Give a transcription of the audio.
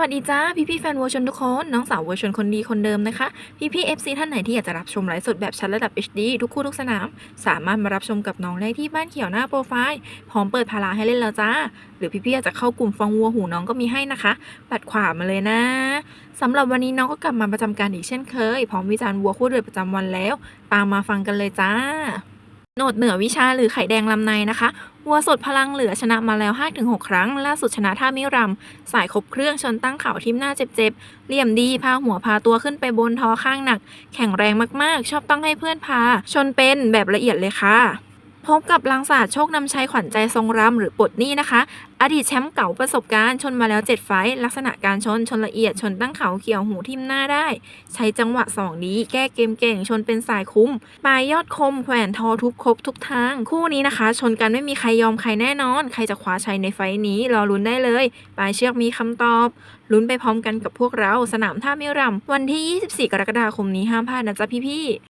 สวัสดีจ้าพี่พี่แฟนวัวชนทุกคน น้องสาววัวชนคนดีคนเดิมนะคะ พี่พี่เอฟซีท่านไหนที่อยากจะรับชมไลฟ์สดแบบชัดระดับ HD ทุกคู่ทุกสนาม สามารถมารับชมกับน้องได้ที่บ้านเขียวหน้าโปรไฟล์พร้อมเปิดพาราให้เล่นแล้วจ้า หรือพี่พี่อยากจะเข้ากลุ่มฟองวัวหูน้องก็มีให้นะคะปัดขวามาเลยนะสำหรับวันนี้น้องก็กลับมาประจำการอีกเช่นเคย พร้อมวิจารณ์วัวคู่เดือดประจำวันแล้ว ตามมาฟังกันเลยจ้า โนดเหนือวิชาหรือไข่แดงลำในนะคะวัวสดพลังเหลือชนะมาแล้ว 5-6 ครั้ง ล่าสุดชนะท่ามิรำ สายครบเครื่องชนตั้งเข่าทิ่มหน้าเจ็บๆ เหลี่ยมดีพาหัวพาตัวขึ้นไปบนท้อข้างหนัก แข็งแรงมากๆ ชอบต้องให้เพื่อนพา ชนเป็นแบบละเอียดเลยค่ะ พบกับลังศาสตร์โชคนำชัยขวัญใจทรงรำหรือปลดหนี้นะคะ อดีตแชมป์เก่าประสบการณ์ชนมาแล้ว 7 ไฟท์ลักษณะการชนชนละเอียดชนตั้งเขาเกี่ยวหูทิ่มหน้าได้ ใช้จังหวะสองดี แก้เกมเก่งชนเป็นสายคุ้ม ปลายยอดคมแขวนทอทุบครบทุกทาง คู่นี้นะคะ ชนกันไม่มีใครยอมใครแน่นอน ใครจะคว้าชัยในไฟท์นี้รอลุ้นได้เลย ปลายเชือกมีคำตอบลุ้นไปพร้อมกันกับพวกเราสนามท่ามิรำวันที่ 24 กรกฎาคมนี้ห้ามพลาดนะจ๊ะพี่ๆ